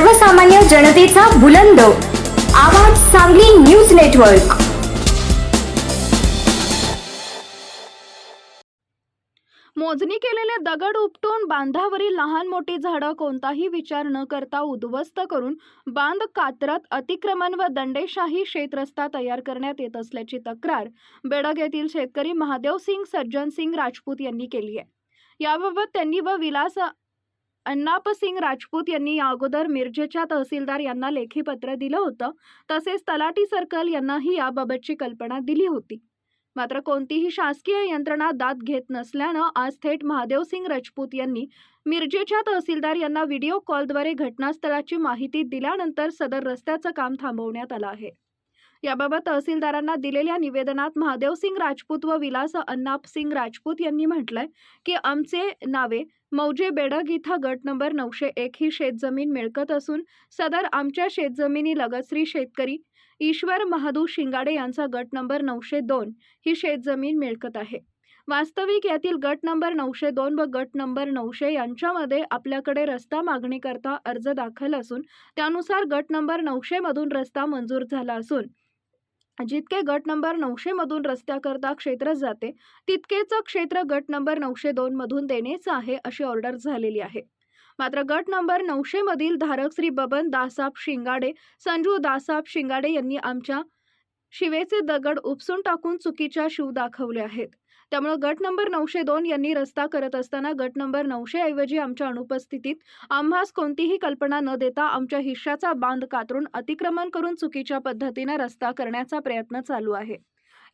सर्वसामान्य जनतेचा बुलंद. आवाज सांगली न्यूज नेटवर्क. मोजणी केलेले दगड उपटून बांधावरील लहान मोठी झाडं कोणताही विचार न करता उद्ध्वस्त करून बांध कात्रत अतिक्रमण व दंडेशाही शेतरस्ता तयार करण्यात येत असल्याची तक्रार बेडग येथील शेतकरी महादेव सिंग सज्जन सिंग राजपूत यांनी केली आहे. याबाबत त्यांनी व विलास अण्णाप सिंग राजपूत यांनी या अगोदर मिरजेच्या तहसीलदार यांना लेखी पत्र दिलं होतं. तसेच तलाटी सर्कल यांनाही याबाबतची कल्पना दिली होती. मात्र कोणतीही शासकीय यंत्रणा दाद घेत नसल्यानं आज थेट महादेवसिंग राजपूत यांनी मिरजेच्या तहसीलदार यांना व्हिडिओ कॉलद्वारे घटनास्थळाची माहिती दिल्यानंतर सदर रस्त्याचं काम थांबवण्यात आलं आहे. याबाबत तहसीलदारांना दिलेल्या निवेदनात महादेवसिंग राजपूत व विलास अन्नापसिंग राजपूत यांनी म्हटलंय की आमचे नावे मौजे बेडग इथं गट नंबर नऊशे एक ही शेतजमीन मिळकत असून सदर आमच्या शेतजमिनी लगतश्री शेतकरी ईश्वर महादू शिंगाडे यांचा गट नंबर नऊशे दोन ही शेतजमीन मिळकत आहे. वास्तविक यातील गट नंबर नऊशे दोन व गट नंबर नऊशे यांच्यामध्ये आपल्याकडे रस्ता मागणीकरता अर्ज दाखल असून त्यानुसार गट नंबर नऊशे मधून रस्ता मंजूर झाला असून जितके गट नंबर नऊशे मधून रस्त्याकरता क्षेत्र जाते तितकेच क्षेत्र गट नंबर नऊशे दोन मधून देण्याचं आहे अशी ऑर्डर झालेली आहे. मात्र गट नंबर नऊशे मधील धारक श्री बबन दासाब शिंगाडे संजू दासाब शिंगाडे यांनी आमच्या शिवेचे दगड उपसून टाकून चुकीच्या शिव दाखवले आहेत. त्यामुळे गट नंबर नऊशे दोन यांनी रस्ता करत असताना गट नंबर नऊशे ऐवजी आमच्या अनुपस्थितीत आम्हास कोणतीही कल्पना न देता आमच्या हिश्श्याचा बांध कातरून अतिक्रमण करून चुकीच्या पद्धतीने रस्ता करण्याचा प्रयत्न चालू आहे.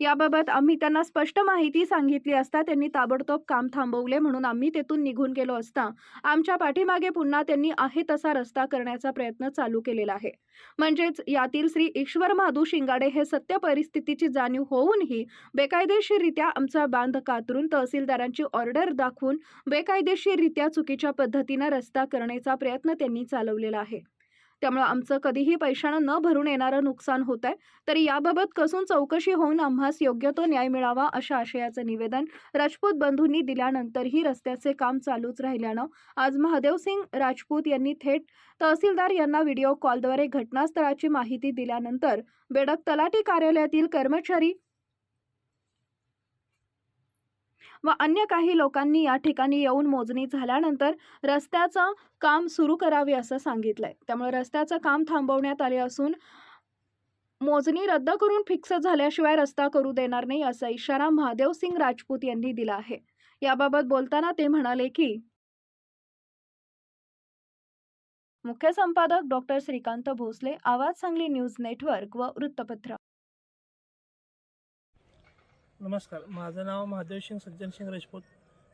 याबाबत आम्ही त्यांना स्पष्ट माहिती सांगितली असता त्यांनी ताबडतोब काम थांबवले म्हणून आम्ही तेथून निघून गेलो असता. आमच्या पाठीमागे पुन्हा त्यांनी आहे तसा रस्ता करण्याचा प्रयत्न चालू केलेला आहे. म्हणजेच यातील श्री ईश्वर महादू शिंगाडे हे सत्य परिस्थितीची जाणीव होऊनही बेकायदेशीररित्या आमचा बांध कातरून तहसीलदारांची ऑर्डर दाखवून बेकायदेशीररित्या चुकीच्या पद्धतीनं रस्ता करण्याचा प्रयत्न त्यांनी चालवलेला आहे. त्यामुळं आमचं कधीही पैशानं न भरून येणारं नुकसान होत आहे तरी याबाबत कसून चौकशी होऊन आम्हास योग्य तो न्याय मिळावा अशा आशयाचं निवेदन राजपूत बंधूंनी दिल्यानंतरही रस्त्याचे काम चालूच राहिल्यानं आज महादेवसिंग राजपूत यांनी थेट तहसीलदार यांना व्हिडिओ कॉलद्वारे घटनास्थळाची माहिती दिल्यानंतर बेडक तलाठी कार्यालयातील कर्मचारी व अन्य काही लोकांनी या ठिकाणी येऊन मोजणी झाल्यानंतर रस्त्याचं काम सुरू करावे असं सांगितलंय. त्यामुळे रस्त्याचं काम थांबवण्यात आले असून मोजणी रद्द करून फिक्स झाल्याशिवाय रस्ता करू देणार नाही असा इशारा महादेव सिंग राजपूत यांनी दिला आहे. याबाबत बोलताना ते म्हणाले की मुख्य संपादक डॉक्टर श्रीकांत भोसले आवाज सांगली न्यूज नेटवर्क व वृत्तपत्र. नमस्कार. माझं नाव महादेव सिंग सज्जन सिंग राजपूत.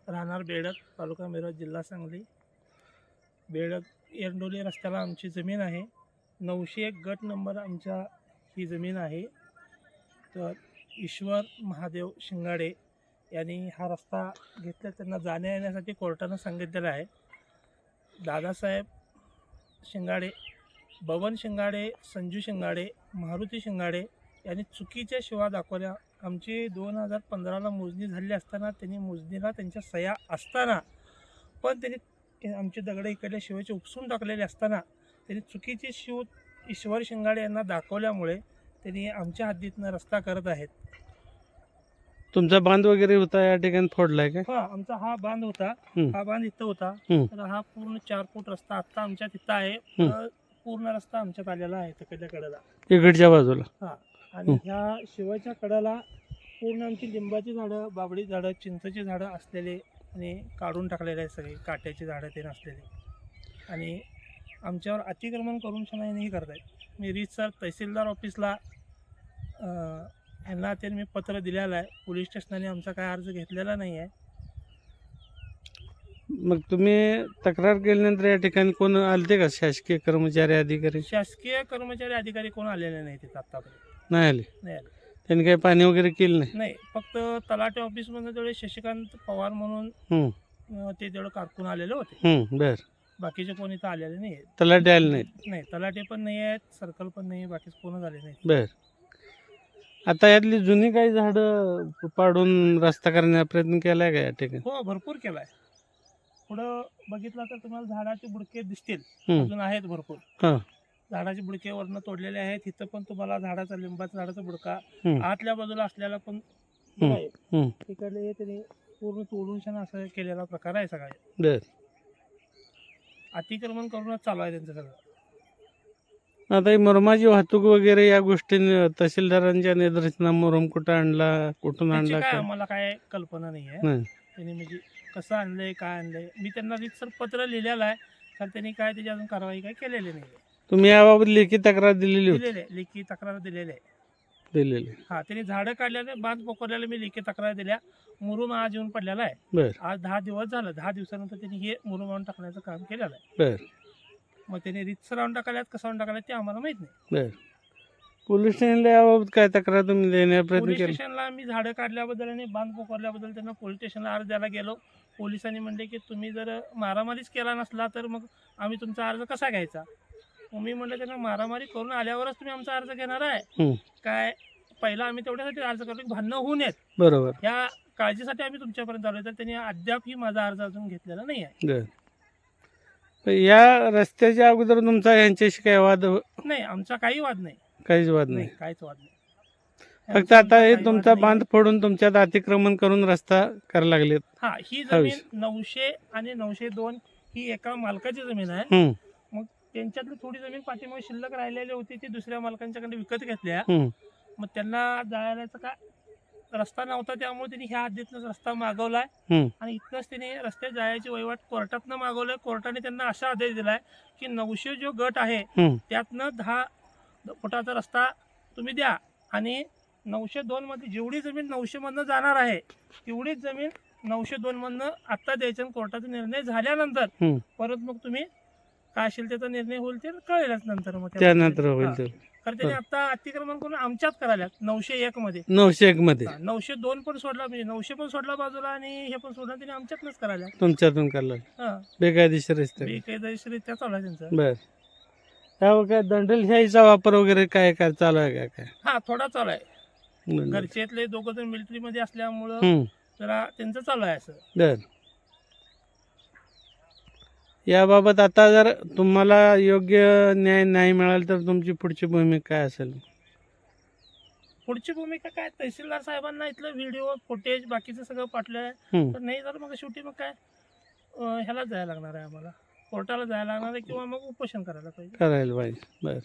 राहणार बेडक तालुका मिरज जिल्हा सांगली. बेडक एरंडोली रस्त्याला आमची जमीन आहे. नऊशे एक गट नंबर आमच्या ही जमीन आहे. तर ईश्वर महादेव शिंगाडे यांनी हा रस्ता घेतला. त्यांना जाण्या येण्यासाठी कोर्टानं सांगितलेलं आहे. दादासाहेब शिंगाडे बबन शिंगाडे संजू शिंगाडे मारुती शिंगाडे यांनी चुकीच्या शिवा दाखवल्या. आमची दोन हजार पंधराला मोजणी झाली असताना त्यांनी मोजणीला त्यांच्या सह्या असताना पण त्यांनी आमचे दगड इकडल्या शिवाचे उपसून टाकलेले असताना त्यांनी चुकीचे शिव ईश्वर शिंगाडे यांना दाखवल्यामुळे त्यांनी आमच्या हद्दीतनं रस्ता करत आहेत. तुमचा बांध वगैरे होता या ठिकाणी फोडलाय का? हा आमचा हा बांध होता. हम्म. हा बांध इथं होता. हम्म. तर हा पूर्ण चार फूट रस्ता आत्ता आमच्या तिथं आहे. हम्म. तर पूर्ण रस्ता आमच्यात आलेला आहे तिकडल्या कडेला. इकडच्या बाजूला. आणि. ह्या शिवाच्या कडाला पूर्ण आमची लिंबाची झाडं बाबडी झाडं चिंचेची झाडं असलेले आणि काढून टाकलेले आहेत सगळे काट्याची झाडं ते नसलेले. आणि आमच्यावर अतिक्रमण करून शना यांनी हे करतायत. मी रीतसर तहसीलदार ऑफिसला यांना ते मी पत्र दिलेलं आहे. पोलीस स्टेशनाने आमचा काय अर्ज घेतलेला नाही आहे. मग तुम्ही तक्रार केल्यानंतर या ठिकाणी कोण आलते का? शासकीय कर्मचारी अधिकारी? शासकीय कर्मचारी अधिकारी कोण आलेले नाही तिथं आत्तापर्यंत नाही आले. नाही आले. त्यांनी काही पाणी वगैरे केलं नाही. नाही फक्त तलाठी ऑफिसमधून तेवढे शशिकांत पवार म्हणून हम्म. अं, ते तेवढं कारकून आलेले होते. हम्म, बर. बाकीचे कोणी तर आलेले नाही आहेत. तलाठी आले नाहीत. नाही तलाटे पण नाही आहेत सर्कल पण नाही बाकीच कोण झाले नाही बर. आता यातली जुनी काही झाडं पाडून रस्ता करण्याचा प्रयत्न केलाय का या ठिकाणी? हो भरपूर केलाय. पुढं बघितलं तर तुम्हाला झाडाचे बुडके दिसतील. हम्म. अजून आहेत भरपूर. हा. झाडाचे बुडके वरनं तोडलेले आहेत इथं पण तुम्हाला झाडाचा लिंबाचा झाडाचा बुडका हम्म. आतल्या बाजूला असलेला पण. आहे. हम्म. तिकडले हे त्यांनी पूर्ण तोडून छान असं केलेला प्रकार आहे सगळा बर अतिक्रमण करूनच चालू आहे त्यांचं सगळं आता ही मुरमाची वाहतूक वगैरे या गोष्टी तहसीलदारांच्या निदर्शना मुरुम कुठं आणला कुठून त्याची आणला काय काय आम्हाला काय कल्पना नाही आहे नाही. त्यांनी म्हणजे कसं आणलंय काय आणलंय मी त्यांना रितसर पत्र लिहिलेलं आहे तर त्यांनी काय त्याची अजून कारवाई काय केलेली नाही तुम्ही याबाबत लेखी तक्रार दिलेली होती? दिलेले लेखी तक्रार दिलेले आहे. दिलेली हा त्यांनी झाडं काढल्याने बांध पोखरल्याला मी लेखी तक्रार दिल्या. मुरुम आज येऊन पडलेला आहे. बर. आज दहा दिवस झालं दहा दिवसानंतर त्यांनी हे मुरुम आणून टाकण्याचं काम केलेलं आहे. बर. मग त्यांनी रितसर आणून टाकल्यात कसं आणून टाकल्यात ते आम्हाला माहीत नाही. बर. पोलीस स्टेशनला याबाबत काय तक्रार तुम्ही देण्याचा प्रयत्न पोलीस केला? स्टेशनला मी झाडं काढल्याबद्दल आणि बांध पोखरल्याबद्दल त्यांना पोलीस स्टेशनला अर्ज द्यायला गेलो. पोलिसांनी म्हणले की तुम्ही जर मारामारीच केला नसला तर मग आम्ही तुमचा अर्ज कसा घ्यायचा? मग मी म्हणलं त्यांना मारामारी करून आल्यावरच तुम्ही आमचा अर्ज घेणार आहे. काय पहिला आम्ही तेवढ्यासाठी अर्ज करतो की भांडणं होऊ नयेत. बरोबर. ह्या काळजीसाठी आम्ही तुमच्यापर्यंत आलो तर त्यांनी अद्यापही माझा अर्ज अजून घेतलेला नाही आहे. या रस्त्याच्या अगोदर तुमचा यांच्याशी काय वाद नाही आमचा काही वाद नाही. काहीच वाद नाही. काहीच वाद नाही. फक्त आता हे काही तुमचा. बांध फोडून तुमच्यात अतिक्रमण करून रस्ता करायला लागलेत. हा ही हा जमीन. नऊशे आणि नऊशे दोन ही एका मालकाची जमीन आहे. त्यांच्यातली थोडी जमीन पाठीमागे शिल्लक राहिलेली होती ती दुसऱ्या मालकांच्याकडे विकत घेतल्या हम्म. मग त्यांना जायला काय रस्ता नव्हता त्यामुळे त्यांनी ह्या हद्दीतनंच रस्ता मागवलाय हम्म. आणि इथनंच त्यांनी रस्त्यात जायची वहिवाट कोर्टातनं मागवलंय कोर्टाने त्यांना असा आदेश दिलाय की नऊशे जो गट आहे हम्म. त्यातनं दहा फुटाचा रस्ता तुम्ही द्या आणि नऊशे दोन मध्ये जेवढी जमीन नऊशे मधनं जाणार आहे तेवढीच जमीन नऊशे दोन मधनं आत्ता द्यायचं आणि कोर्टाचा निर्णय झाल्यानंतर हम्म. परत मग तुम्ही काय असेल त्याचा निर्णय होईल ते कळेलच नंतर मग त्या त्यानंतर. होईल ते. कारण त्यांनी आता अतिक्रमण करून आमच्यात करायला नऊशे एक मध्ये. नऊशे एक मध्ये. हा, नऊशे दोन पण सोडला म्हणजे नऊशे पण सोडला बाजूला आणि हे पण सोडला त्यांनी आमच्यातनंच करायला तुमच्यातून करायला. हा. बेकायदेशीर रस्ते बेकायदेशीरित्या चालू आहे त्यांचं. बर. त्यावर काय दंडलशाहीचा वापर वगैरे काय काय चालू आहे काय काय? हा थोडा चालू आहे. दंडल. घरचेतले दोघं जण मिलिटरी मध्ये असल्यामुळं हम्म, जरा त्यांचं चालू आहे असं. बर. याबाबत आता जर तुम्हाला योग्य न्याय नाही मिळाला तर तुमची पुढची भूमिका काय असेल? पुढची भूमिका काय? तहसीलदार साहेबांना इथलं व्हिडिओ फुटेज बाकीचं सगळं पाठलं. तर नाही तर मग शेवटी मग काय? अं, ह्याला जायला लागणार आहे आम्हाला. कोर्टाला जायला लागणार आहे किंवा मग उपोषण करायला पाहिजे. करायला पाहिजे. बर.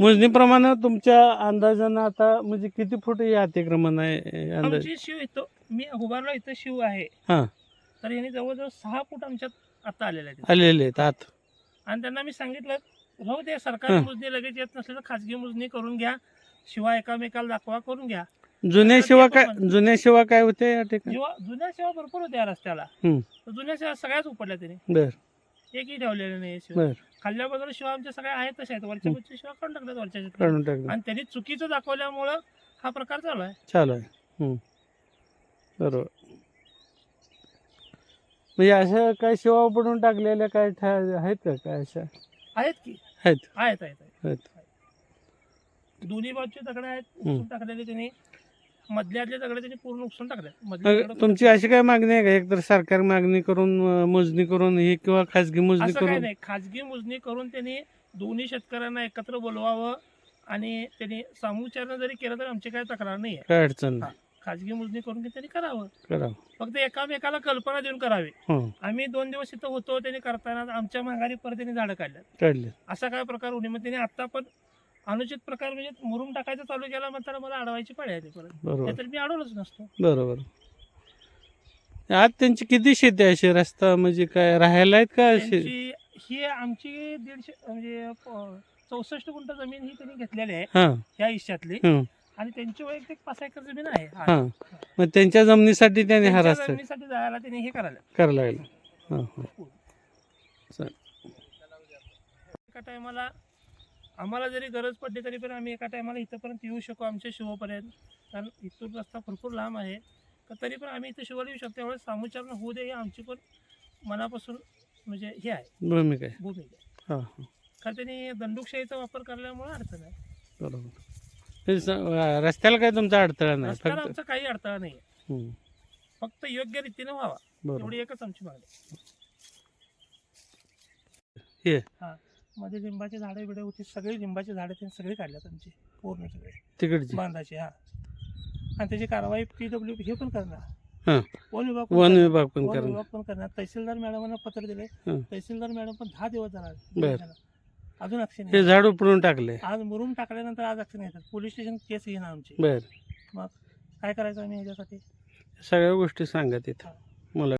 मोजणीप्रमाणे तुमच्या अंदाजानं आता म्हणजे किती फूट हे अतिक्रमण आहे अंदाज? आमची शिव इथं मी उभारला इथं शिव आहे. हा. तर यांनी जवळजवळ सहा फूट आमच्यात आता आलेले आहेत. आलेले आहेत आत. आणि त्यांना मी सांगितलं हो ते सरकारी. मोजणी लगेच येत नसले तर खाजगी मोजणी करून घ्या. शिवाय एकामेकाला दाखवा करून घ्या. जुन्या शिवा काय जुन्या शिवा काय होते या ठिकाणी? जेव्हा जुन्या सेवा भरपूर होत्या रस्त्याला. हम्म. तर जुन्या सेवा सगळ्याच उपडल्या त्यांनी बर. एकही ठेवलेले नाही शिवा. बर. खाल्ल्या बाजूला शिवा आमच्या सगळ्या आहेत तशा आहेत. वरच्या वरच्या शिवा काढून टाकल्यात वरच्या. काढून टाकलं आणि त्यांनी चुकीचं दाखवल्यामुळं हा प्रकार चालू आहे. चालू आहे. हम्म. बरोबर. म्हणजे अशा काय शिवा पडून टाकलेल्या काय ठा- आहेत का? काय अशा? आहेत की? आहेत. आहेत आहेत आहेत. आहेत. दोन्ही बाजूचे दगड आहेत. उपसून टाकलेले त्यांनी. मधल्यातले दगड त्यांनी पूर्ण उपसून टाकले मधले मग दगड- तुमची अशी काय मागणी आहे का? एकतर सरकार मागणी करून अं, मोजणी करून ही किंवा खाजगी मोजणी असं करून? नाही. खाजगी मोजणी करून त्यांनी दोन्ही शेतकऱ्यांना एकत्र बोलवावं आणि त्यांनी सामूचारण जरी केलं तर आमची काय तक्रार नाही आहे. काय अडचण नाही. खाजगी मोजणी करून त्यांनी करावं. करावं. फक्त एकामेकाला कल्पना देऊन करावी. हो. आम्ही दोन दिवस इथं होतो त्यांनी करताना आमच्या माघारी परत त्यांनी झाडं काढल्यात. काढले. असा काय प्रकार होणे मग त्यांनी आता पण अनुचित प्रकार म्हणजे मुरुम टाकायचं चालू केला म्हणताना मला अडवायची पाळी आली परत. बरोबर. नाहीतर मी अडवलंच नसतो. बरोबर. आज त्यांची किती शेती आहे? अशी रस्ता म्हणजे काय राहायला आहेत का अशी? त्यांची ही आमची दीडशे म्हणजे प- चौसष्ट गुंठ जमीन ही त्यांनी घेतलेली आहे. हा. या हं, आणि त्यांची वैयक्तिक पाच एकर जमीन आहे. हा. मग त्यांच्या जमिनीसाठी त्याने हा त्यांच्या रस्ता जमिनीसाठी जायला त्यांनी हे करायला. करायला लागला. हा हा. एका टायमाला आम्हाला जरी गरज पडली तरी पण आम्ही एका टायमाला इथंपर्यंत येऊ शकू आमच्या शिवपर्यंत. कारण इथून रस्ता भरपूर लांब आहे. तर तरी पण आम्ही इथं शिवायला येऊ शकतो. त्यावेळेस सामूचारण होऊ दे ही आमची पण मनापासून म्हणजे हे आहे. भूमिका आहे. भूमिका. हा हा. कारण त्यांनी दंडुकशाहीचा वापर करल्यामुळे अडचण आहे. बरोबर. रस्त्याला काय तुमचा अडथळा नाही रस्त्याला फक्त आमचा काही अडथळा नाही. फक्त योग्य रीतीने व्हावा. बरोबर. एवढी एकच आमची मागणी. आहे. हे. हा. मध्ये लिंबाची झाडे बिडे होती सगळी लिंबाची झाडे त्यांनी सगळी काढल्यात आमची पूर्ण सगळे. तिकडची. बांधाची हा. आणि त्याची कारवाई पी डब्ल्यू हे पण हा. करणार वन विभाग पण वन करणार. विभाग पण वन करणार. विभाग पण करणार. तहसीलदार मॅडमांना पत्र दिले हं. तहसीलदार मॅडम पण दहा दिवस झाला. बर. अजून ऍक्शन हे झाड उपडून टाकले. आज मुरुम टाकल्यानंतर आज ऍक्शन येतात पोलीस स्टेशन केस घेणार आमची. बर. काय करायचं आम्ही ह्याच्यासाठी सगळ्या गोष्टी सांगा तिथं. मला